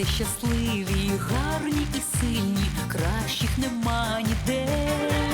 діти щасливі, гарні і сильні, кращих нема ніде.